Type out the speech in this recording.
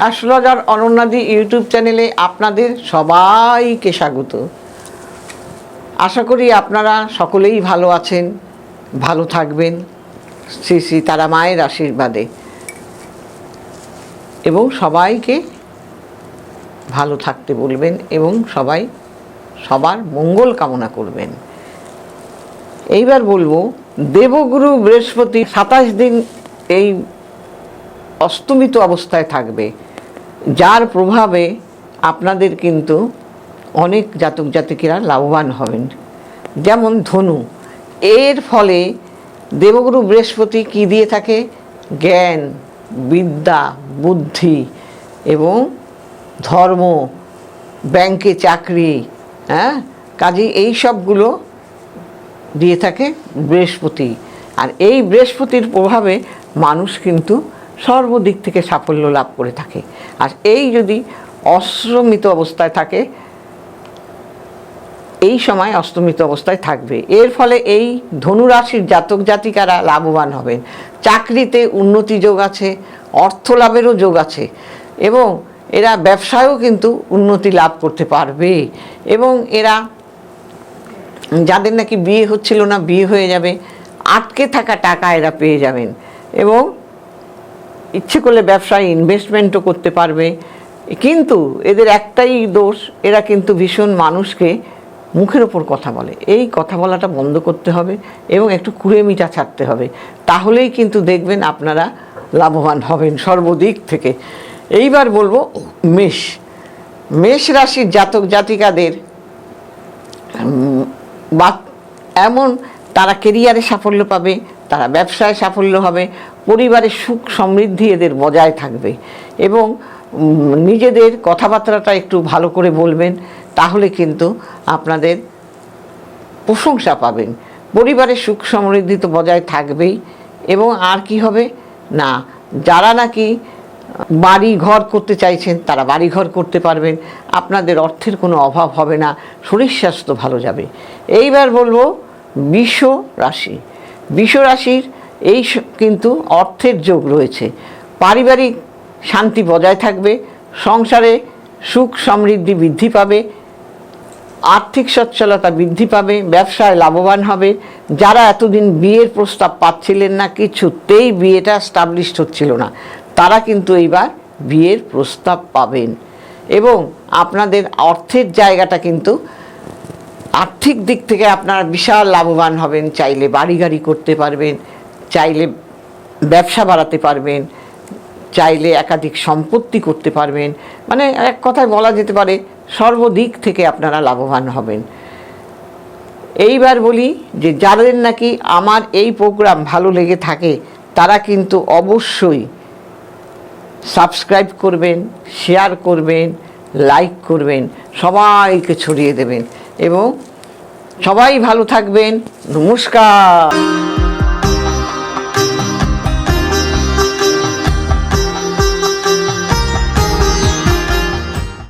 Astrologer অনন্যাদি YouTube চ্যানেলে আপনাদের সবাইকে স্বাগত। আশা করি আপনারা সকলেই ভালো আছেন, ভালো থাকবেন, শ্রী শ্রী তারা মায়ের আশীর্বাদে। এবং সবাইকে ভালো থাকতে বলবেন এবং সবাই সবার মঙ্গল কামনা করবেন। এইবার বলব, দেবগুরু বৃহস্পতি সাতাশ দিন এই অস্তমিত অবস্থায় থাকবে। যার প্রভাবে আপনাদের কিন্তু অনেক জাতক জাতিকেরা লাভবান হবেন। যেমন ধনু, এর ফলে দেবগুরু বৃহস্পতি কি দিয়ে থাকে? জ্ঞান, বিদ্যা, বুদ্ধি এবং ধর্ম, ব্যাংকে চাকরি হ্যাঁ? কাজে এই সবগুলো দিয়ে থাকে বৃহস্পতি। আর এই বৃহস্পতির প্রভাবে মানুষ কিন্তু সর্বদিক থেকে সাফল্য লাভ করে থাকে। আর এই যদি অশ্রমিত অবস্থায় থাকে, এই সময় অস্তমিত অবস্থায় থাকবে। এর ফলে এই ধনুরাশির জাতক জাতিকারা লাভবান হবেন। চাকরিতে উন্নতি যোগ আছে, অর্থ লাভেরও যোগ আছে এবং এরা ব্যবসায়ও কিন্তু উন্নতি লাভ করতে পারবে এবং এরা যাদের নাকি বিয়ে হচ্ছিল না, বিয়ে হয়ে যাবে, আটকে থাকা টাকা এরা পেয়ে যাবেন এবং ইচ্ছে করলে ব্যবসায় ইনভেস্টমেন্টও করতে পারবে। কিন্তু এদের একটাই দোষ, এরা কিন্তু ভীষণ মানুষকে মুখের ওপর কথা বলে। এই কথা বলাটা বন্ধ করতে হবে এবং একটু কুড়েমিটা ছাড়তে হবে। তাহলেই কিন্তু দেখবেন আপনারা লাভবান হবেন সর্বদিক থেকে। এইবার বলব মেষ। মেষ রাশির জাতক জাতিকাদের বা এমন তারা কেরিয়ারে সাফল্য পাবে, তারা ব্যবসায় সাফল্য হবে পরিবারের সুখ সমৃদ্ধি এদের বজায় থাকবে। এবং নিজেদের কথাবার্তাটা একটু ভালো করে বলবেন, তাহলে কিন্তু আপনাদের প্রশংসা পাবেন। পরিবারের সুখ সমৃদ্ধি তো বজায় থাকবেই, এবং আর কি হবে? না, যারা নাকি বাড়ি ঘর করতে চাইছেন, তারা বাড়ি ঘর করতে পারবেন। আপনাদের অর্থের কোনো অভাব হবে না, শরীর স্বাস্থ্য ভালো যাবে। এইবার বলব, বিষ রাশি। বিষ রাশির এই কিন্তু অর্থের যোগ রয়েছে। পারিবারিক শান্তি বজায় থাকবে, সংসারে সুখ সমৃদ্ধি বৃদ্ধি পাবে, আর্থিক সচ্ছলতা বৃদ্ধি পাবে, ব্যবসায় লাভবান হবে। যারা এতদিন বিয়ের প্রস্তাব পাচ্ছিলেন না, কিছুতেই বিয়েটা স্টাবলিশড হচ্ছিল না। তারা কিন্তু এইবার বিয়ের প্রস্তাব পাবেন। এবং আপনাদের অর্থের জায়গাটা কিন্তু আর্থিক দিক থেকে আপনারা বিশাল লাভবান হবেন, চাইলে বাড়ি গাড়ি করতে পারবেন। চাইলে ব্যবসা বাড়াতে পারবেন, চাইলে একাধিক সম্পত্তি করতে পারবেন। মানে এক কথায় বলা যেতে পারে, সর্বদিক থেকে আপনারা লাভবান হবেন। এইবার বলি যে, যাদের নাকি আমার এই প্রোগ্রাম ভালো লেগে থাকে, তারা কিন্তু অবশ্যই সাবস্ক্রাইব করবেন, শেয়ার করবেন, লাইক করবেন, সবাইকে ছড়িয়ে দেবেন। এবং সবাই ভালো থাকবেন। নমস্কার।